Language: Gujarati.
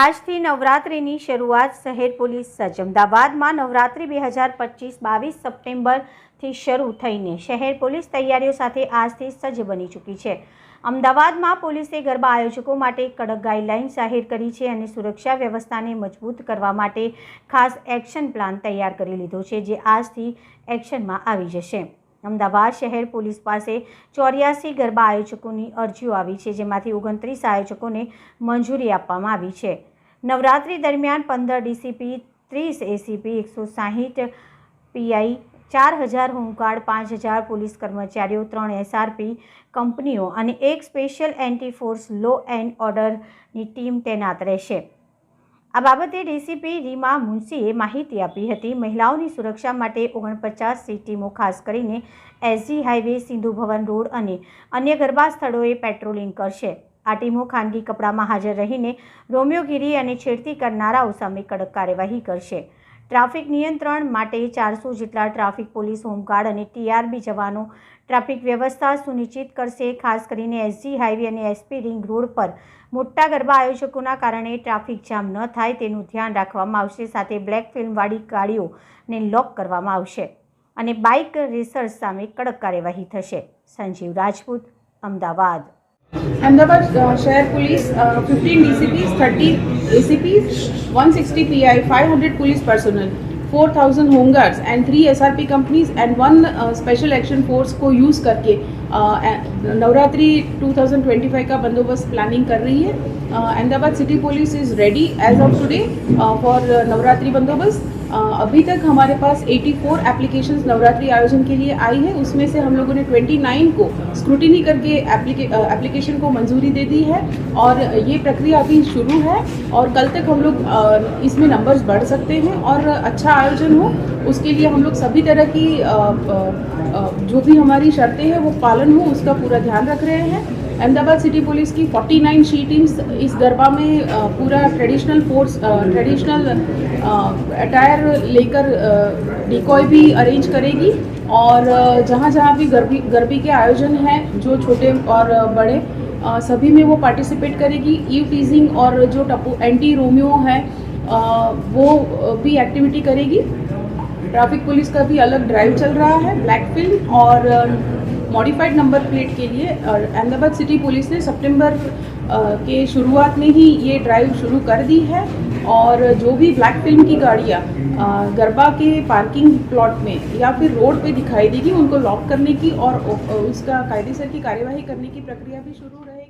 આજથી નવરાત્રિની શરૂઆત શહેર પોલીસ સજ્જ અમદાવાદમાં નવરાત્રિ બે હજાર પચીસ બાવીસ સપ્ટેમ્બરથી શરૂ થઈને શહેર પોલીસ તૈયારીઓ સાથે આજથી સજ્જ બની ચૂકી છે અમદાવાદમાં પોલીસે ગરબા આયોજકો માટે કડક ગાઈડલાઇન જાહેર કરી છે અને સુરક્ષા વ્યવસ્થાને મજબૂત કરવા માટે ખાસ એક્શન પ્લાન તૈયાર કરી લીધો છે જે આજથી એક્શનમાં આવી જશે અમદાવાદ શહેર પોલીસ પાસે ચોર્યાસી ગરબા આયોજકોની અરજીઓ આવી છે જેમાંથી ઓગણત્રીસ આયોજકોને મંજૂરી આપવામાં આવી છે નવરાત્રી દરમિયાન પંદર ડીસીપી ત્રીસ એસીપી એકસો સાહીઠ પીઆઈ ચાર હજાર હોમગાર્ડ પાંચ હજાર પોલીસ કર્મચારીઓ ત્રણ એસઆરપી કંપનીઓ અને એક special anti force law and ઓર્ડરની ટીમ તૈનાત રહેશે આ બાબતે ડીસીપી રીમા મુનશીએ માહિતી આપી હતી મહિલાઓની સુરક્ષા માટે ઓગણપચાસ ટીમો ખાસ કરીને SG highway Sindhu Bhavan road અને અન્ય ગરબા સ્થળોએ પેટ્રોલિંગ કરશે આ ટીમો ખાનગી કપડામાં હાજર રહીને રોમિયોગીરી અને છેડતી કરનારાઓ સામે કડક કાર્યવાહી કરશે ટ્રાફિક નિયંત્રણ માટે ચારસો જેટલા ટ્રાફિક પોલીસ હોમગાર્ડ અને ટીઆરબી જવાનો ટ્રાફિક વ્યવસ્થા સુનિશ્ચિત કરશે ખાસ કરીને એસજી હાઈવે અને એસપી રિંગ રોડ પર મોટા ગરબા આયોજકોના કારણે ટ્રાફિક જામ ન થાય તેનું ધ્યાન રાખવામાં આવશે સાથે બ્લેક ફિલ્મવાળી ગાડીઓને લોક કરવામાં આવશે અને બાઇક રેસર્સ સામે કડક કાર્યવાહી થશે સંજીવ રાજપૂત અમદાવાદ અમદાવાદ શહેર police fifteen DCPs thirty ACPs, 160 PI, 500 police personnel, 4000 home guards and three SRP companies and one special action force को यूज़ करके uh, नवरात्रि 2025 का बंदोबस्त प्लानिंग कर रही है Ahmedabad city police is ready as of today for Navratri बंदोबस्त अभी तक हमारे पास 84 एप्लीकेशन नवरात्रि आयोजन के लिए आई है उसमें से हम लोगों ने 29 को स्क्रूटिनी करके एप्लीकेशन को मंजूरी दे दी है और ये प्रक्रिया अभी शुरू है और कल तक हम लोग इसमें नंबर्स बढ़ सकते हैं और अच्छा आयोजन हो उसके लिए हम लोग सभी तरह की जो भी हमारी शर्तें हैं वो पालन हो उसका पूरा ध्यान रख रहे हैं अहमदाबाद सिटी पुलिस की 49 शी टीम्स इस गरबा में पूरा ट्रेडिशनल फोर्स ट्रेडिशनल अटायर लेकर डिकॉय भी अरेंज करेगी और जहाँ जहाँ भी गरबी गरबी के आयोजन हैं जो छोटे और बड़े सभी में वो पार्टिसिपेट करेगी ई टीजिंग और जो टपू एंटी रोमियो है वो भी एक्टिविटी करेगी ट्रैफिक पुलिस का भी अलग ड्राइव चल रहा है ब्लैक फिल्म और मॉडिफाइड नंबर प्लेट के लिए और अहमदाबाद सिटी पुलिस ने सितंबर के शुरुआत में ही ये ड्राइव शुरू कर दी है और जो भी ब्लैक फिल्म की गाड़ियाँ गरबा के पार्किंग प्लॉट में या फिर रोड पे दिखाई देगी उनको लॉक करने की और उसका कायदे सर की कार्यवाही करने की प्रक्रिया भी शुरू रहेगी